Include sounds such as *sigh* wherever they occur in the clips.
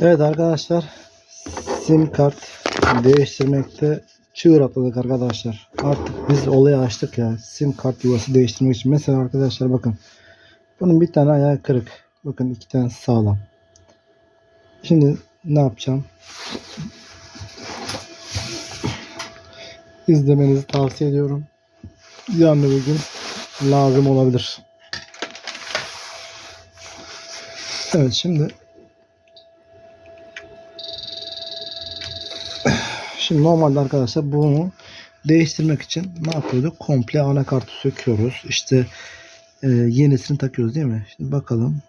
Evet arkadaşlar sim kart değiştirmekte çığır atladık arkadaşlar. Artık biz olayı açtık ya. Sim kart yuvası değiştirmek için. Mesela arkadaşlar bakın. Bunun bir tane ayağı kırık. Bakın iki tane sağlam. Şimdi ne yapacağım? İzlemenizi tavsiye ediyorum. Yarın bir gün lazım olabilir. Evet şimdi Şimdi normalde arkadaşlar bunu değiştirmek için ne yapıyorduk? Komple anakartı söküyoruz. İşte e, yenisini takıyoruz değil mi? Şimdi bakalım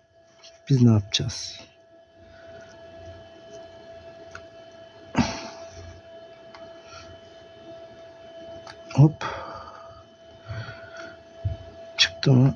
biz ne yapacağız? Hop. Çıktı mı?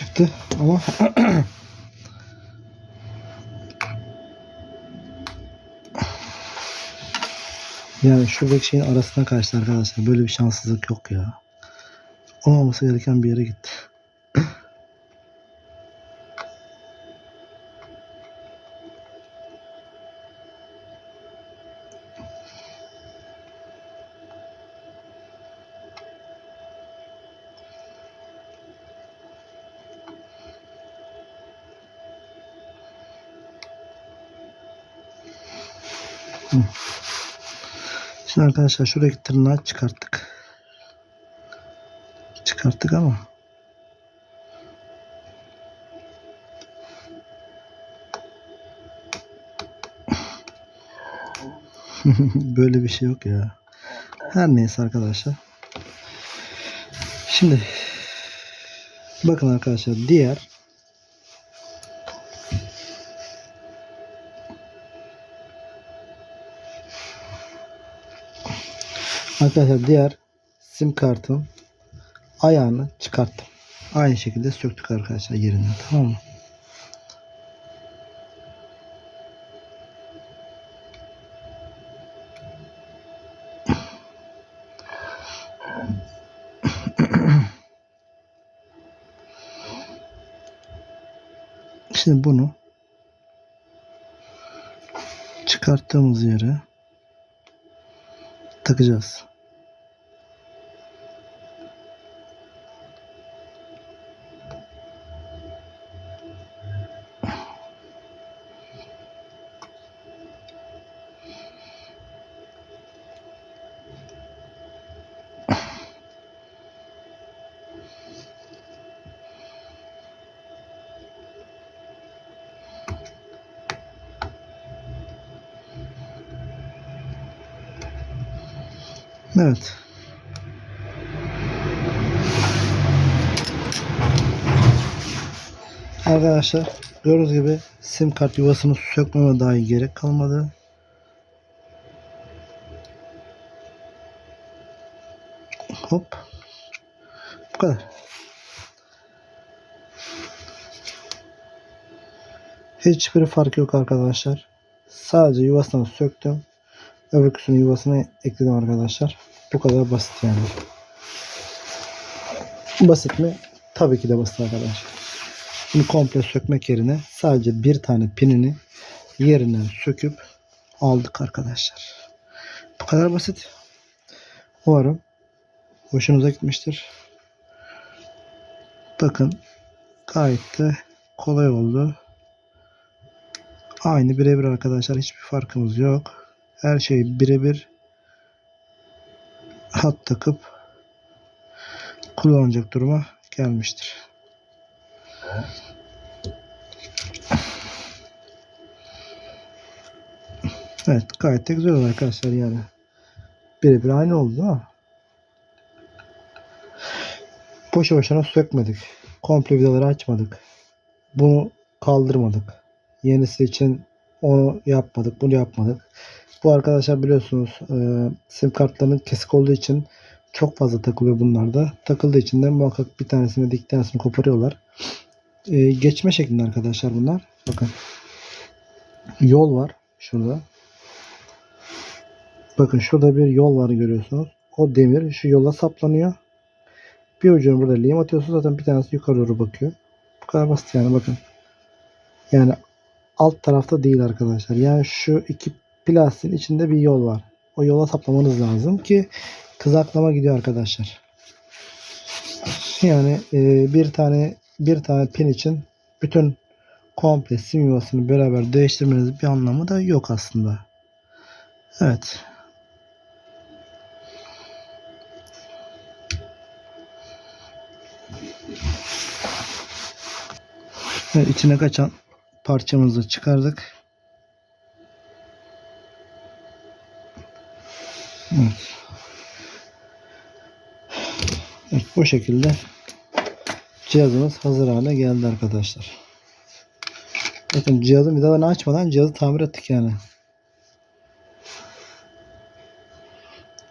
Çıktı ama *clears throat* yani şuradaki şeyin arasına kaçtı arkadaşlar. Böyle bir şanssızlık yok ya. Olmaması gereken bir yere gitti. Şimdi arkadaşlar şuradaki tırnağı çıkarttık. Çıkarttık ama *laughs* böyle bir şey yok ya. Her neyse arkadaşlar. Şimdi bakın arkadaşlar diğer Arkadaşlar diğer sim kartın ayağını çıkarttım. Aynı şekilde söktük arkadaşlar yerinden tamam mı? *clears throat* Şimdi bunu çıkarttığımız yere takacağız. Evet. Arkadaşlar gördüğünüz gibi sim kart yuvasını sökmeme dahi gerek kalmadı. Hop. Bu kadar. Hiçbir fark yok arkadaşlar. Sadece yuvasını söktüm. Öbürküsünün yuvasına ekledim arkadaşlar. Bu kadar basit yani. Basit mi? Tabii ki de basit arkadaşlar. Bunu komple sökmek yerine sadece bir tane pinini yerinden söküp aldık arkadaşlar. Bu kadar basit. Umarım hoşunuza gitmiştir. Bakın gayet de kolay oldu. Aynı birebir arkadaşlar. Hiçbir farkımız yok. Her şey birebir hat takıp kullanacak duruma gelmiştir. Evet gayet de güzel arkadaşlar yani. Birebir aynı oldu ama boşu boşuna sökmedik. Komple vidaları açmadık. Bunu kaldırmadık. Yenisi için onu yapmadık. Bunu yapmadık. Bu arkadaşlar biliyorsunuz e, sim kartlarının kesik olduğu için çok fazla takılıyor bunlarda. Takıldığı için de muhakkak bir tanesini dik tanesini koparıyorlar. e, geçme şeklinde arkadaşlar bunlar. Bakın. Yol var şurada. Bakın şurada bir yol var görüyorsunuz. O demir şu yola saplanıyor. Bir ucunu burada lehim atıyorsunuz zaten bir tanesi yukarı doğru bakıyor. Bu kadar basit yani bakın. Yani alt tarafta değil arkadaşlar. Yani şu iki plastiğin içinde bir yol var. O yola saplamanız lazım ki kızaklama gidiyor arkadaşlar. Yani e, bir tane bir tane pin için bütün komple sim yuvasını beraber değiştirmeniz bir anlamı da yok aslında. Evet. Evet, içine kaçan parçamızı çıkardık. Evet. Evet, bu şekilde cihazımız hazır hale geldi arkadaşlar. Bakın cihazın vidalarını açmadan cihazı tamir ettik yani.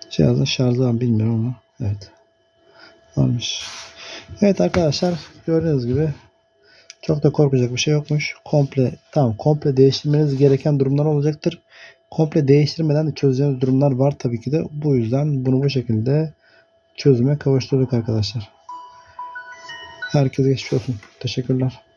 Cihazın şarjı var bilmiyorum ama evet. Varmış. Evet arkadaşlar gördüğünüz gibi çok da korkacak bir şey yokmuş. Komple tamam komple değiştirmeniz gereken durumlar olacaktır. Komple değiştirmeden de çözeceğiniz durumlar var tabii ki de. Bu yüzden bunu bu şekilde çözüme kavuşturduk arkadaşlar. Herkese geçmiş olsun. Teşekkürler.